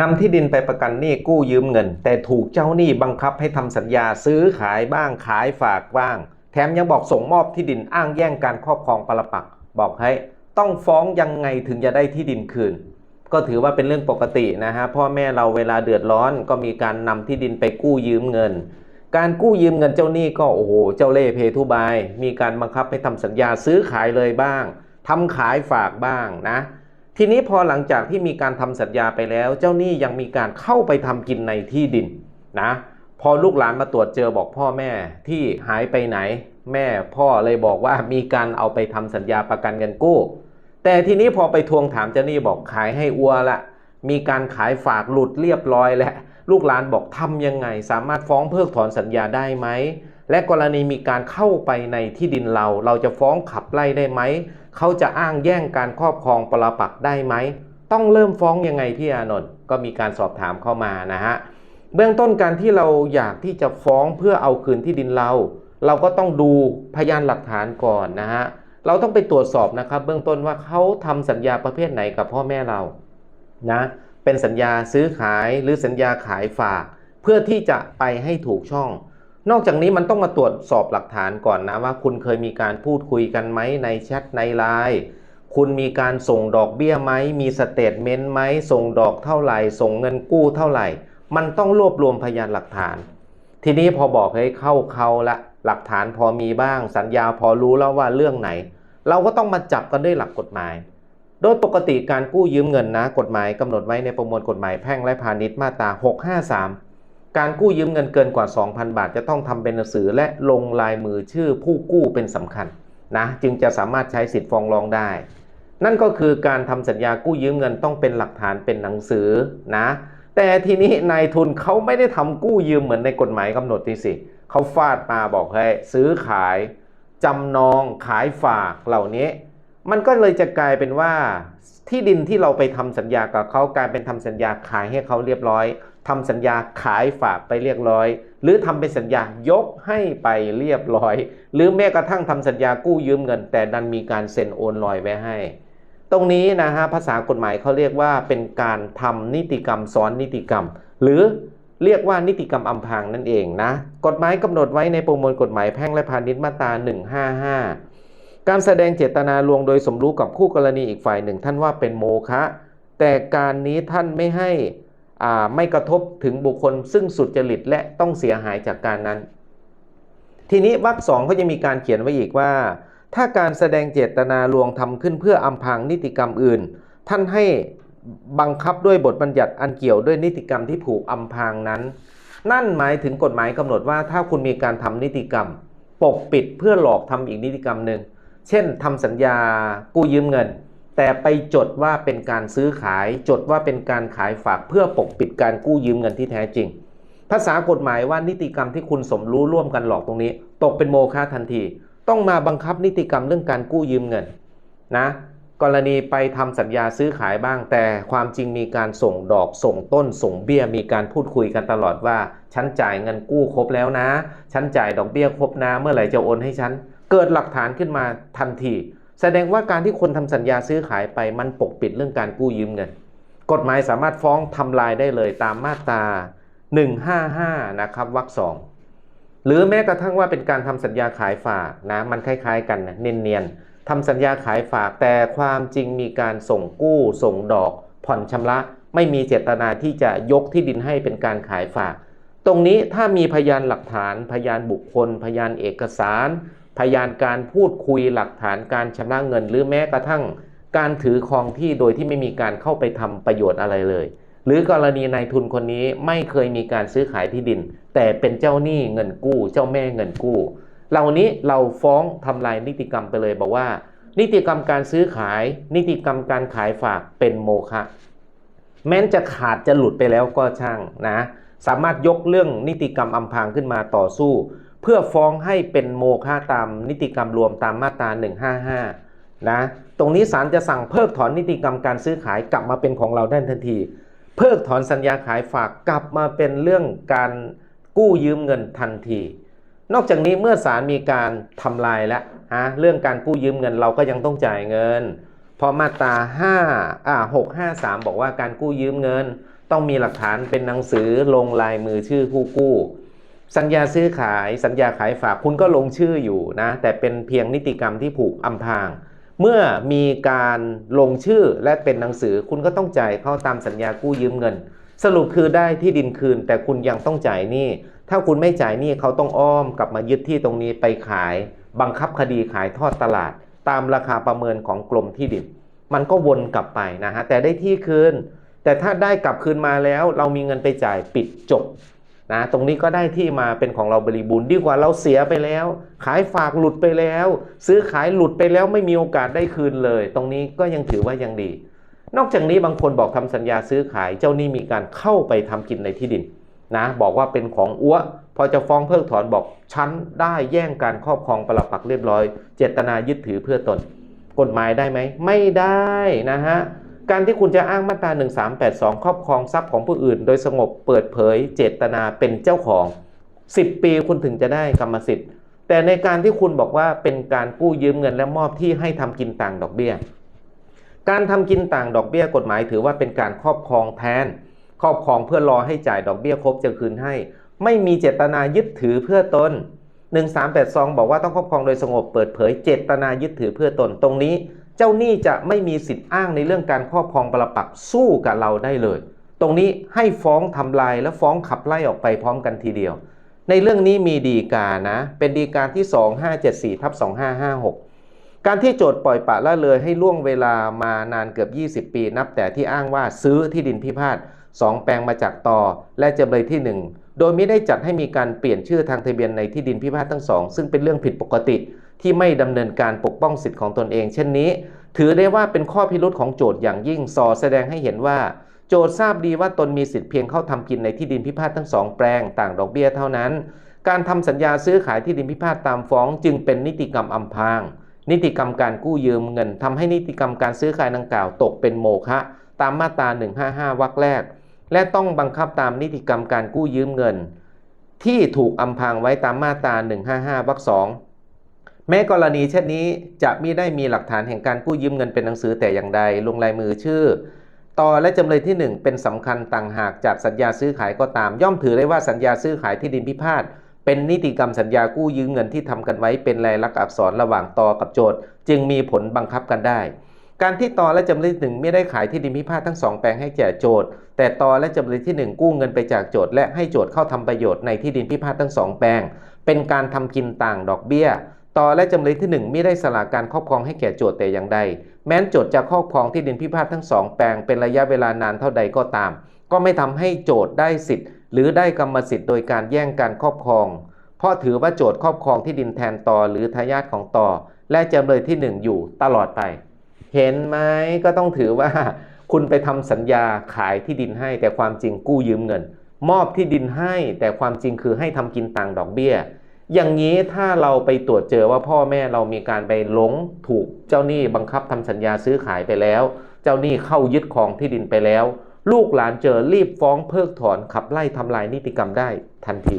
นำที่ดินไปประกันหนี้กู้ยืมเงิน แต่ถูกเจ้าหนี้บังคับให้ทำสัญญาซื้อขายบ้างขายฝากบ้าง แถมยังบอกส่งมอบที่ดินอ้างแย่งการครอบครองปรปัก บอกให้ต้องฟ้องยังไงถึงจะได้ที่ดินคืน ก็ถือว่าเป็นเรื่องปกตินะฮะพ่อแม่เราเวลาเดือดร้อนก็มีการนำที่ดินไปกู้ยืมเงิน การกู้ยืมเงินเจ้าหนี้ก็โอ้โหเจ้าเล่เพทุบาย มีการบังคับให้ทำสัญญาซื้อขายเลยบ้างทำขายฝากบ้างนะ ทีนี้พอหลังจากที่มีการทำสัญญาไปแล้ว เจ้าหนี้ยังมีการเข้าไปทำกินในที่ดินนะพอลูกหลานมาตรวจเจอบอกพ่อแม่ที่หายไปไหน แม่พ่อเลยบอกว่ามีการเอาไปทำสัญญาประกันเงินกู้ แต่ทีนี้พอไปทวงถามเจ้าหนี้บอกขายให้อัวละ มีการขายฝากหลุดเรียบร้อยแล้วลูกหลานบอกทำยังไง สามารถฟ้องเพิกถอนสัญญาได้ไหมและกรณีมีการเข้าไปในที่ดินเรา เราจะฟ้องขับไล่ได้ไหม เขาจะอ้างแย่งการครอบครองปรปักษ์ได้ไหม ต้องเริ่มฟ้องยังไงพี่อานนท์ก็มีการสอบถามเข้ามานะฮะเบื้องต้นการที่เราอยากที่จะฟ้องเพื่อเอาคืนที่ดินเรา เราก็ต้องดูพยานหลักฐานก่อนนะฮะเราต้องไปตรวจสอบนะครับ เบื้องต้นว่าเขาทำสัญญาประเภทไหนกับพ่อแม่เรานะเป็นสัญญาซื้อขายหรือสัญญาขายฝาก เพื่อที่จะไปให้ถูกช่อง นอกจากนี้มันต้องมาตรวจสอบหลักฐานก่อนนะว่า คุณเคยมีการพูดคุยกันไหมในแชทในไลน์คุณมีการส่งดอกเบี้ยไหม มีสเตทเมนต์ไหม ส่งดอกเท่าไหร่ ส่งเงินกู้เท่าไหร่ มันต้องรวบรวมพยานหลักฐาน ทีนี้พอบอกให้เข้าเขาละหลักฐานพอมีบ้าง สัญญาพอรู้แล้วว่าเรื่องไหน เราก็ต้องมาจับกันด้วยหลักกฎหมาย โดยปกติการกู้ยืมเงินนะ กฎหมายกำหนดไว้ในประมวลกฎหมายแพ่งและพาณิชย์มาตรา 653 การกู้ยืมเงินเกินกว่า 2,000 บาท จะต้องทำเป็นหนังสือและลงลายมือชื่อผู้กู้เป็นสำคัญนะจึงจะสามารถใช้สิทธิ์ฟ้องร้องได้ นั่นก็คือการทำสัญญากู้ยืมเงินต้องเป็นหลักฐานเป็นหนังสือนะแต่ทีนี้นายทุนเขาไม่ได้ทำกู้ยืมเหมือนในกฎหมายกำหนดที่สิเขาฟาดมาบอกให้ซื้อขายจำนองขายฝากเหล่านี้ มันก็เลยจะกลายเป็นว่าที่ดินที่เราไปทำสัญญากับเขากลายเป็นทำสัญญาขายให้เขาเรียบร้อย ทำสัญญาขายฝากไปเรียบร้อย หรือทำเป็นสัญญายกให้ไปเรียบร้อย หรือแม้กระทั่งทำสัญญากู้ยืมเงิน แต่ดันมีการเซ็นโอนลอยไว้ให้ ตรงนี้นะฮะภาษากฎหมายเขาเรียกว่าเป็นการทำนิติกรรมซ้อนนิติกรรม หรือเรียกว่านิติกรรมอำพรางนั่นเองนะกฎหมายกำหนดไว้ในประมวลกฎหมายแพ่งและพาณิชย์มาตรา 155 การแสดงเจตนาลวงโดยสมรู้กับคู่กรณีอีกฝ่ายหนึ่ง ท่านว่าเป็นโมฆะแต่การนี้ท่านไม่ให้ ไม่กระทบถึงบุคคลซึ่งสุจริตและต้องเสียหายจากการนั้น ทีนี้วรรคสองเขาจะมีการเขียนไว้อีกว่า ถ้าการแสดงเจตนาลวงทำขึ้นเพื่ออำพางนิติกรรมอื่น ท่านให้บังคับด้วยบทบัญญัติอันเกี่ยวด้วยนิติกรรมที่ผูกอำพางนั้น นั่นหมายถึงกฎหมายกำหนดว่าถ้าคุณมีการทำนิติกรรม ปกปิดเพื่อหลอกทำอีกนิติกรรมหนึ่งเช่นทำสัญญากู้ยืมเงิน แต่ไปจดว่าเป็นการซื้อขาย จดว่าเป็นการขายฝากเพื่อปกปิดการกู้ยืมเงินที่แท้จริง ภาษากฎหมายว่านิติกรรมที่คุณสมรู้ร่วมกันหลอกตรงนี้ ตกเป็นโมฆะทันที ต้องมาบังคับนิติกรรมเรื่องการกู้ยืมเงินนะกรณีไปทำสัญญาซื้อขายบ้าง แต่ความจริงมีการส่งดอกส่งต้นส่งเบี้ยมีการพูดคุยกันตลอดว่า ฉันจ่ายเงินกู้ครบแล้วนะ ฉันจ่ายดอกเบี้ยครบนะ เมื่อไหร่จะโอนให้ฉัน เกิดหลักฐานขึ้นมาทันที แสดงว่าการที่คนทำสัญญาซื้อขายไปมันปกปิดเรื่องการกู้ยืมเงิน กฎหมายสามารถฟ้องทำลายได้เลยตามมาตรา 155 นะครับวรรคสองหรือแม้กระทั่งว่าเป็นการทำสัญญาขายฝากนะมันคล้ายๆ กันนะเนียนๆทำสัญญาขายฝากแต่ความจริงมีการส่งกู้ ส่งดอก ผ่อนชำระ ไม่มีเจตนาที่จะยกที่ดินให้เป็นการขายฝาก ตรงนี้ถ้ามีพยานหลักฐาน พยานบุคคล พยานเอกสาร พยานการพูดคุยหลักฐานการชำระเงิน หรือแม้กระทั่งการถือครองที่โดยที่ไม่มีการเข้าไปทำประโยชน์อะไรเลย หรือกรณีนายทุนคนนี้ไม่เคยมีการซื้อขายที่ดิน แต่เป็นเจ้าหนี้เงินกู้ เจ้าแม่เงินกู้ เหล่านี้เราฟ้องทำลายนิติกรรมไปเลยบอกว่า นิติกรรมการซื้อขาย นิติกรรมการขายฝากเป็นโมฆะแม้นจะขาดจะหลุดไปแล้วก็ช่างนะสามารถยกเรื่องนิติกรรมอำพรางขึ้นมาต่อสู้ เพื่อฟ้องให้เป็นโมฆะตามนิติกรรมรวมตามมาตรา 155 นะ ตรงนี้ศาลจะสั่งเพิกถอนนิติกรรมการซื้อขายกลับมาเป็นของเราได้ทันที เพิกถอนสัญญาขายฝากกลับมาเป็นเรื่องการกู้ยืมเงินทันที นอกจากนี้เมื่อศาลมีการทำลายแล้วฮะเรื่องการกู้ยืมเงินเราก็ยังต้องจ่ายเงิน พอมาตรา5อ่า653 บอกว่าการกู้ยืมเงิน ต้องมีหลักฐานเป็นหนังสือลงลายมือชื่อผู้กู้ สัญญาซื้อขายสัญญาขายฝากคุณก็ลงชื่ออยู่นะ แต่เป็นเพียงนิติกรรมที่ผูกอำพราง เมื่อมีการลงชื่อและเป็นหนังสือคุณก็ต้องจ่ายเข้าตามสัญญากู้ยืมเงิน สรุปคือได้ที่ดินคืน แต่คุณยังต้องจ่ายหนี้ถ้าคุณไม่จ่ายหนี้เขาต้องอ้อมกลับมายึดที่ตรงนี้ไปขาย บังคับคดีขายทอดตลาด ตามราคาประเมินของกรมที่ดิน มันก็วนกลับไปนะฮะแต่ได้ที่คืน แต่ถ้าได้กลับคืนมาแล้ว เรามีเงินไปจ่ายปิดจบ นะตรงนี้ก็ได้ที่มาเป็นของเราบริบูรณ์ดีกว่าเราเสียไปแล้ว ขายฝากหลุดไปแล้ว ซื้อขายหลุดไปแล้วไม่มีโอกาสได้คืนเลย ตรงนี้ก็ยังถือว่ายังดี นอกจากนี้บางคนบอกทำสัญญาซื้อขายเจ้าหนี้มีการเข้าไปทำกินในที่ดินนะบอกว่าเป็นของอ้วพอจะฟ้องเพิกถอนบอกฉันได้แย่งการครอบครองปลักปักเรียบร้อย เจตนายึดถือเพื่อตน กฎหมายได้ไหมไม่ได้นะฮะ การที่คุณจะอ้างมาตรา 1382 ครอบครองทรัพย์ของผู้อื่น โดยสงบเปิดเผยเจตนาเป็นเจ้าของ 10 ปีคุณถึงจะได้กรรมสิทธิ์ แต่ในการที่คุณบอกว่าเป็นการกู้ยืมเงินและมอบที่ให้ทำกินต่างดอกเบี้ย การทำกินต่างดอกเบี้ยกฎหมายถือว่าเป็นการครอบครองแทน ครอบครองเพื่อรอให้จ่ายดอกเบี้ยครบจะคืนให้ ไม่มีเจตนายึดถือเพื่อตน1382 บอกว่าต้องครอบครองโดยสงบเปิดเผยเจตนายึดถือเพื่อตนตรงนี้ เจ้าหนี้จะไม่มีสิทธิ์อ้างในเรื่องการครอบครองปรปักษ์สู้กับเราได้เลย ตรงนี้ให้ฟ้องทำลายและฟ้องขับไล่ออกไปพร้อมกันทีเดียว ในเรื่องนี้มีดีกานะ เป็นดีกาที่ 2574ทับ2556 การที่โจทย์ปล่อยปะละเลยให้ล่วงเวลามานานเกือบ 20 ปี นับแต่ที่อ้างว่าซื้อที่ดินพิพาทสองแปลงมาจากต่อและจำเลยที่ 1 โดยไม่ได้จัดให้มีการเปลี่ยนชื่อทางทะเบียนในที่ดินพิพาททั้งสองซึ่งเป็นเรื่องผิดปกติ ที่ไม่ดำเนินการปกป้องสิทธิของตนเอง เช่นนี้ ถือได้ว่าเป็นข้อพิรุษของโจทย์อย่างยิ่งสอแสดงให้เห็นว่า โจทย์ทราบดีว่าตนมีสิทธิเพียงเข้าทำกินในที่ดินพิพาททั้งสองแปลงต่างดอกเบี้ยเท่านั้น การทำสัญญาซื้อขายที่ดินพิพาทตามฟ้อง จึงเป็นนิติกรรมอำพรางนิติกรรมการกู้ยืมเงินทำให้นิติกรรมการซื้อขายดังกล่าวตกเป็นโมฆะตามมาตรา 155 วรรคแรก และต้องบังคับตามนิติกรรมการกู้ยืมเงิน ที่ถูกอำพรางไว้ตามมาตรา 155 วรรคสอง แม้กรณีเช่นนี้จะมิได้มีหลักฐานแห่งการกู้ยืมเงินเป็นหนังสือแต่อย่างใด ลงลายมือชื่อ ต่อและจำเลยที่ 1 เป็นสำคัญต่างหากจากสัญญาซื้อขายก็ตาม ย่อมถือได้ว่าสัญญาซื้อขายที่ดินพิพาทเป็นนิติกรรมสัญญากู้ยืมเงินที่ทำกันไว้เป็นลายลักษณ์อักษรระหว่างต่อกับโจทย์ จึงมีผลบังคับกันได้ การที่ต่อและจำเลยที่หนึ่งไม่ได้ขายที่ดินพิพาททั้งสองแปลงให้แก่โจทย์ แต่ต่อและจำเลยที่หนึ่งกู้เงินไปจากโจทย์และให้โจทย์เข้าทำประโยชน์ในที่ดินพิพาททั้งสองแปลง เป็นการทำกินต่างดอกเบี้ย ต่อและจำเลยที่หนึ่งไม่ได้สละการครอบครองให้แก่โจทย์แต่อย่างใด แม้นโจทย์จะครอบครองที่ดินพิพาททั้งสองแปลงเป็นระยะเวลานานเท่าใดก็ตาม ก็ไม่ทำให้โจทย์ได้สิทธิ์ หรือได้กรรมสิทธิ์โดยการแย่งการครอบครอง เพราะถือว่าโจทย์ครอบครองที่ดินแทนต่อหรือทายาทของต่อ และจำเลยที่หนึ่งอยู่ตลอดไป เห็นไหมก็ต้องถือว่า คุณไปทำสัญญาขายที่ดินให้แต่ความจริงกู้ยืมเงิน มอบที่ดินให้แต่ความจริงคือให้ทำกินต่างดอกเบี้ย อย่างนี้ถ้าเราไปตรวจเจอว่าพ่อแม่เรามีการไปหลงถูกเจ้าหนี้บังคับทำสัญญาซื้อขายไปแล้ว เจ้าหนี้เข้ายึดครองที่ดินไปแล้ว ลูกหลานเจอรีบฟ้องเพิกถอนขับไล่ทำลายนิติกรรมได้ทันที